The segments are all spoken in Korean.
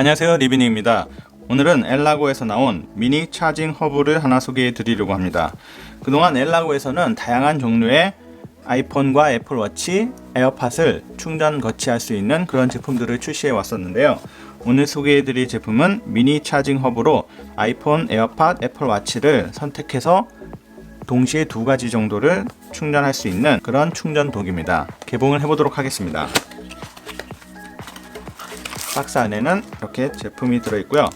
안녕하세요 리비닝입니다. 오늘은 엘라고에서 나온 미니 차징 허브를 하나 소개해 드리려고 합니다. 그동안 엘라고에서는 다양한 종류의 아이폰과 애플워치, 에어팟을 충전 거치할 수 있는 그런 제품들을 출시해 왔었는데요. 오늘 소개해 드릴 제품은 미니 차징 허브로 아이폰, 에어팟, 애플워치를 선택해서 동시에 두 가지 정도를 충전할 수 있는 그런 충전 독입니다. 개봉을 해보도록 하겠습니다 박스 안에는 이렇게 제품이 들어있고요.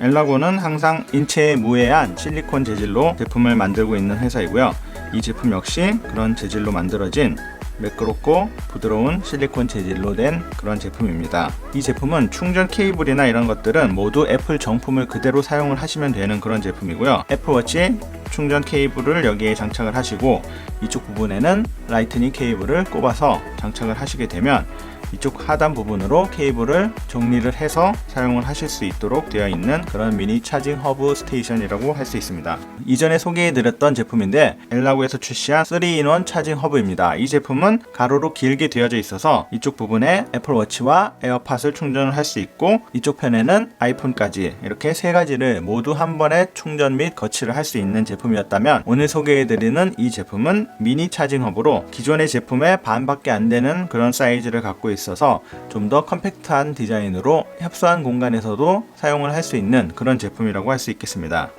엘라고는 항상 인체에 무해한 실리콘 재질로 제품을 만들고 있는 회사이고요. 이 제품 역시 그런 재질로 만들어진 매끄럽고 부드러운 실리콘 재질로 된 그런 제품입니다. 이 제품은 충전 케이블이나 이런 것들은 모두 애플 정품을 그대로 사용을 하시면 되는 그런 제품이고요. 애플워치 충전 케이블을 여기에 장착을 하시고 이쪽 부분에는 라이트닝 케이블을 꼽아서 장착을 하시게 되면 이쪽 하단 부분으로 케이블을 정리를 해서 사용을 하실 수 있도록 되어 있는 그런 미니 차징 허브 스테이션이라고 할 수 있습니다. 이전에 소개해드렸던 제품인데 엘라고에서 출시한 3인원 차징 허브입니다. 이 제품은 가로로 길게 되어져 있어서 이쪽 부분에 애플워치와 에어팟을 충전을 할 수 있고 이쪽 편에는 아이폰까지 이렇게 세 가지를 모두 한 번에 충전 및 거치를 할 수 있는 제품이었다면 오늘 소개해드리는 이 제품은 미니 차징 허브로 기존의 제품의 반밖에 안 되는 그런 사이즈를 갖고 있 어서 좀 더 컴팩트한 디자인으로 협소한 공간에서도 사용을 할 수 있는 그런 제품이라고 할 수 있겠습니다.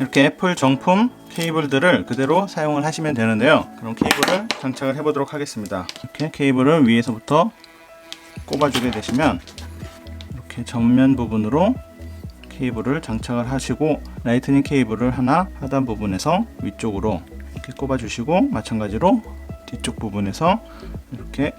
이렇게 애플 정품 케이블들을 그대로 사용을 하시면 되는데요. 그럼 케이블을 장착을 해보도록 하겠습니다. 이렇게 케이블을 위에서부터 꼽아주게 되시면 이렇게 전면 부분으로 케이블을 장착을 하시고 라이트닝 케이블을 하나 하단 부분에서 위쪽으로 이렇게 꼽아주시고 마찬가지로 뒤쪽 부분에서 이렇게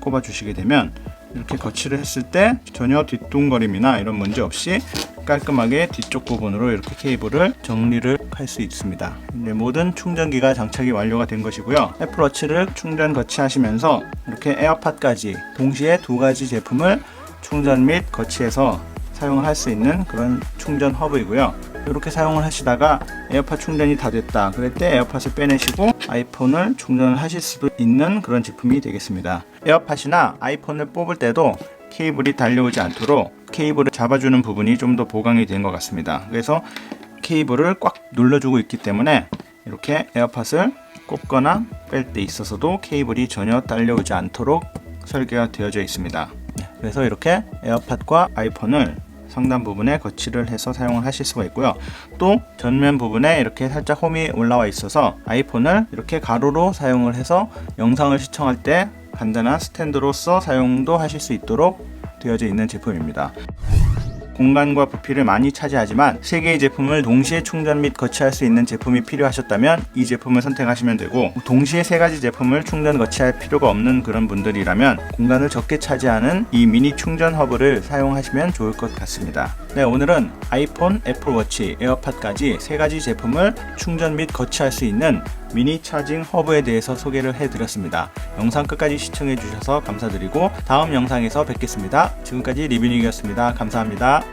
꼽아 주시게 되면 이렇게 거치를 했을 때 전혀 뒷동거림이나 이런 문제 없이 깔끔하게 뒤쪽 부분으로 이렇게 케이블을 정리를 할 수 있습니다. 이제 모든 충전기가 장착이 완료가 된 것이고요. 애플워치를 충전 거치하시면서 이렇게 에어팟까지 동시에 두 가지 제품을 충전 및 거치해서 사용을 할수 있는 그런 충전 허브이고요. 이렇게 사용을 하시다가 에어팟 충전이 다 됐다. 그럴 때 에어팟을 빼내시고 아이폰을 충전을 하실 수도 있는 그런 제품이 되겠습니다. 에어팟이나 아이폰을 뽑을 때도 케이블이 달려오지 않도록 케이블을 잡아주는 부분이 좀 더 보강이 된 것 같습니다. 그래서 케이블을 꽉 눌러주고 있기 때문에 이렇게 에어팟을 꼽거나 뺄 때 있어서도 케이블이 전혀 딸려오지 않도록 설계가 되어져 있습니다. 네, 그래서 이렇게 에어팟과 아이폰을 상단 부분에 거치를 해서 사용을 하실 수가 있고요. 또 전면 부분에 이렇게 살짝 홈이 올라와 있어서 아이폰을 이렇게 가로로 사용을 해서 영상을 시청할 때 간단한 스탠드로서 사용도 하실 수 있도록 되어져 있는 제품입니다. 공간과 부피를 많이 차지하지만 세 개의 제품을 동시에 충전 및 거치할 수 있는 제품이 필요하셨다면 이 제품을 선택하시면 되고 동시에 세 가지 제품을 충전 거치할 필요가 없는 그런 분들이라면 공간을 적게 차지하는 이 미니 충전 허브를 사용하시면 좋을 것 같습니다. 네, 오늘은 아이폰, 애플워치, 에어팟까지 세 가지 제품을 충전 및 거치할 수 있는 미니 차징 허브에 대해서 소개를 해드렸습니다. 영상 끝까지 시청해 주셔서 감사드리고 다음 영상에서 뵙겠습니다. 지금까지 리뷰닝이었습니다. 감사합니다.